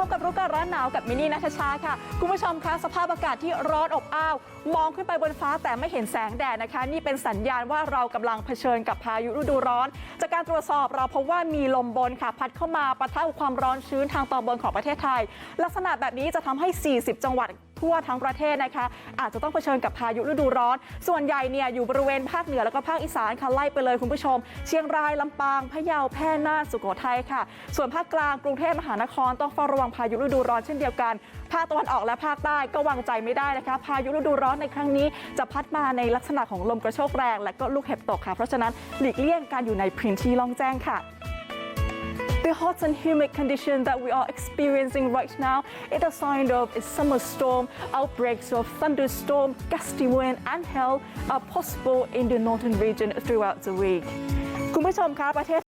พบกับร้อนหนาวกับมินนี่นัทชาค่ะ คุณผู้ชมคะสภาพอากาศที่ร้อนอบอ้าว มองขึ้นไปบนฟ้าแต่ไม่เห็นแสงแดดนะคะ นี่เป็นสัญญาณว่าเรากำลังเผชิญกับพายุฤดูร้อน จากการตรวจสอบเราพบว่ามีลมบนค่ะ พัดเข้ามาปะทะกับความร้อนชื้นทางตอนบนของประเทศไทย ลักษณะแบบนี้จะทำให้ 40 จังหวัด ทั่วทั้งประเทศนะคะ อาจจะต้องเผชิญกับพายุฤดูร้อน ส่วนใหญ่เนี่ยอยู่บริเวณภาคเหนือแล้วก็ภาคอีสานค่ะไล่ไปเลยคุณผู้ชม เชียงรายลำปางพะเยาแพร่น่านสุโขทัยค่ะ ส่วนภาคกลางกรุงเทพมหานครต้องเฝ้าระวังพายุฤดูร้อนเช่นเดียวกันภาคตะวันออกและภาคใต้ก็วางใจไม่ได้นะคะ พายุฤดูร้อนในครั้งนี้จะพัดมาในลักษณะของลมกระโชกแรง และก็ลูกเห็บตกค่ะ เพราะฉะนั้นหลีกเลี่ยงการอยู่ในพื้นที่ล่องแจ้งค่ะ hot and humid condition that we are experiencing right now is a sign of a summer storm. Outbreaks of thunderstorm, gusty wind, and hail are possible in the northern region throughout the week. คุณผู้ชมคะประเทศ